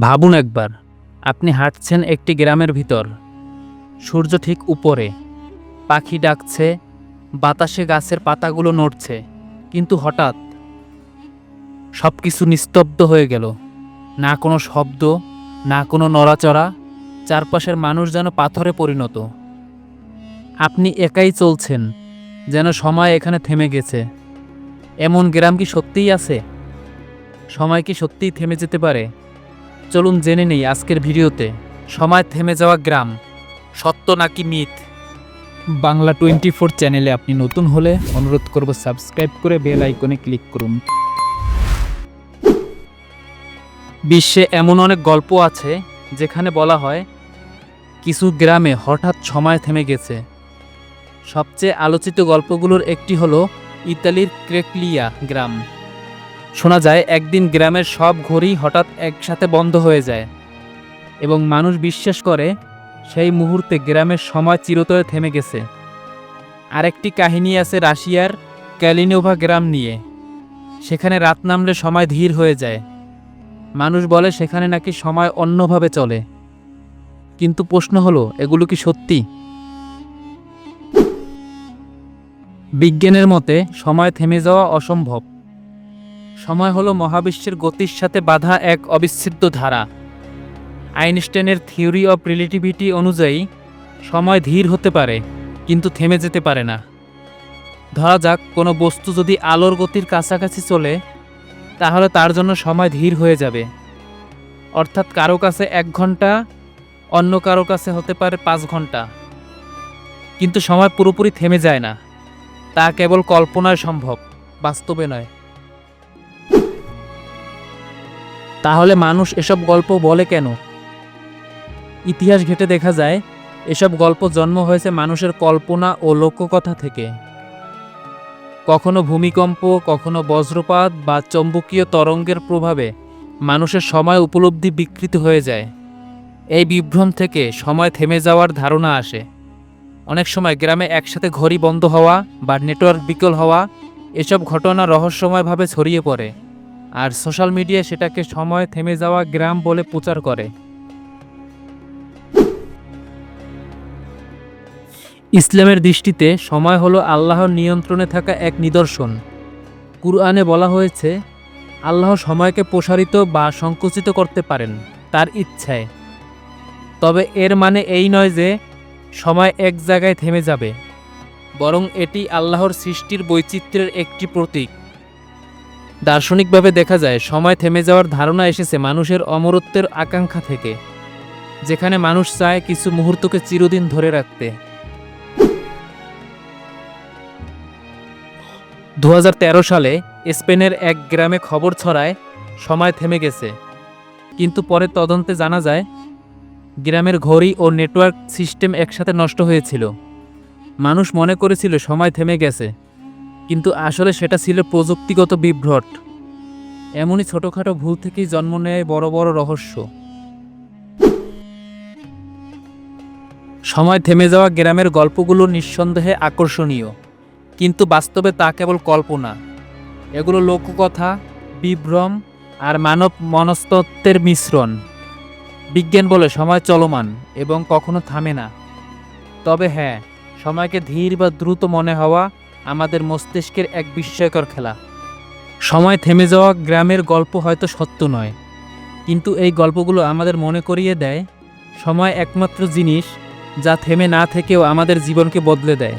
ভাবুন একবার, আপনি হাঁটছেন একটি গ্রামের ভিতর। সূর্য ঠিক উপরে। পাখি ডাকছে, বাতাসে গাছের পাতাগুলো নড়ছে, কিন্তু হঠাৎ সব কিছু নিস্তব্ধ হয়ে গেল। না কোনো শব্দ, না কোনো নড়াচড়া, চারপাশের মানুষ যেন পাথরে পরিণত। আপনি একাই চলছেন, যেন সময় এখানে থেমে গেছে। এমন গ্রাম কি সত্যিই আছে? সময় কি সত্যিই থেমে যেতে পারে? চলুন জেনে নেই আজকের ভিডিওতে। সময় থেমে যাওয়া গ্রাম। সত্য নাকি মিথ? বাংলা টোয়েন্টি ফোর চ্যানেলে আপনি নতুন হলে অনুরোধ করব সাবস্ক্রাইব করে বেল আইকনে ক্লিক করুন। বিশ্বে এমন অনেক গল্প আছে যেখানে বলা হয়, কিছু গ্রামে হঠাৎ সময় থেমে গেছে। সবচেয়ে আলোচিত গল্পগুলোর একটি হলো ইতালির ক্রেকলিয়া গ্রাম। শোনা যায়, একদিন গ্রামের সব ঘড়ি হঠাৎ একসাথে বন্ধ হয়ে যায় এবং মানুষ বিশ্বাস করে, সেই মুহূর্তে গ্রামের সময় চিরতরে থেমে গেছে। আরেকটি কাহিনী আছে রাশিয়ার ক্যালিনোভা গ্রাম নিয়ে। সেখানে রাত নামলে সময় ধীর হয়ে যায়। মানুষ বলে, সেখানে নাকি সময় অন্যভাবে চলে। কিন্তু প্রশ্ন হলো, এগুলো কি সত্যি? বিজ্ঞানের মতে, সময় থেমে যাওয়া অসম্ভব। সময় হলো মহাবিশ্বের গতির সাথে বাধা এক অবিচ্ছেদ্য ধারা। আইনস্টাইনের থিওরি অফ রিলেটিভিটি অনুযায়ী, সময় ধীর হতে পারে, কিন্তু থেমে যেতে পারে না। ধরা যাক, কোনো বস্তু যদি আলোর গতির কাছাকাছি চলে, তাহলে তার জন্য সময় ধীর হয়ে যাবে। অর্থাৎ কারও কাছে এক ঘণ্টা, অন্য কারও কাছে হতে পারে পাঁচ ঘণ্টা। কিন্তু সময় পুরোপুরি থেমে যায় না। তা কেবল কল্পনায় সম্ভব, বাস্তবে নয়। তাহলে মানুষ এসব গল্প বলে কেন? ইতিহাস ঘেটে দেখা যায়, এসব গল্প জন্ম হয়েছে মানুষের কল্পনা ও লোককথা থেকে। কখনো ভূমিকম্প, কখনো বজ্রপাত বা চৌম্বকীয় তরঙ্গের প্রভাবে মানুষের সময় উপলব্ধি বিকৃত হয়ে যায়। এই বিভ্রম থেকে সময় থেমে যাওয়ার ধারণা আসে। অনেক সময় গ্রামে একসাথে ঘড়ি বন্ধ হওয়া বা নেটওয়ার্ক বিকল হওয়া, এসব ঘটনা রহস্যময়ভাবে ছড়িয়ে পড়ে। আর সোশ্যাল মিডিয়া সেটাকে সময় থেমে যাওয়া গ্রাম বলে প্রচার করে। ইসলামের দৃষ্টিতে সময় হলো আল্লাহর নিয়ন্ত্রণে থাকা এক নিদর্শন। কুরআনে বলা হয়েছে, আল্লাহ সময়কে প্রসারিত বা সংকুচিত করতে পারেন, তার ইচ্ছায়। তবে এর মানে এই নয় যে, সময় এক জায়গায় থেমে যাবে, বরং এটি আল্লাহর সৃষ্টির বৈচিত্র্যের একটি প্রতীক। দার্শনিকভাবে দেখা যায়, সময় থেমে যাওয়ার ধারণা এসেছে মানুষের অমরত্বের আকাঙ্ক্ষা থেকে, যেখানে মানুষ চায় কিছু মুহূর্তকে চিরদিন ধরে রাখতে। দু হাজার তেরো সালে স্পেনের এক গ্রামে খবর ছড়ায়, সময় থেমে গেছে। কিন্তু পরে তদন্তে জানা যায়, গ্রামের ঘড়ি ও নেটওয়ার্ক সিস্টেম একসাথে নষ্ট হয়েছিল। মানুষ মনে করেছিল সময় থেমে গেছে। কিন্তু আসলে সেটা ছিল প্রযুক্তিগত বিভ্রট। এমনই ছোটোখাটো ভুল থেকেই জন্ম নেয় বড় বড় রহস্য। সময় থেমে যাওয়া গ্রামের গল্পগুলো নিঃসন্দেহে আকর্ষণীয়, কিন্তু বাস্তবে তা কেবল কল্পনা। এগুলো লোককথা, বিভ্রম আর মানব মনস্তত্ত্বের মিশ্রণ। বিজ্ঞান বলে সময় চলমান এবং কখনো থামে না। তবে হ্যাঁ সময়কে ধীর বা দ্রুত মনে হওয়া আমাদের মস্তিষ্কের এক বিস্ময়কর খেলা। সময় থেমে যাওয়া গ্রামের গল্প হয়তো সত্য নয়, কিন্তু এই গল্পগুলো আমাদের মনে করিয়ে দেয় সময় একমাত্র জিনিস যা থেমে না থেকেও আমাদের জীবনকে বদলে দেয়।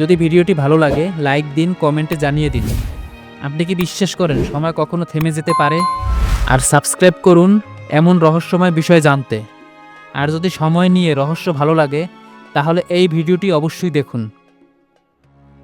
যদি ভিডিওটি ভালো লাগে, লাইক দিন, কমেন্টে জানিয়ে দিন। আপনি কি বিশ্বাস করেন সময় কখনো থেমে যেতে পারে? আর সাবস্ক্রাইব করুন এমন রহস্যময় বিষয় জানতে। আর যদি সময় নিয়ে রহস্য ভালো লাগে, তাহলে এই ভিডিওটি অবশ্যই দেখুন।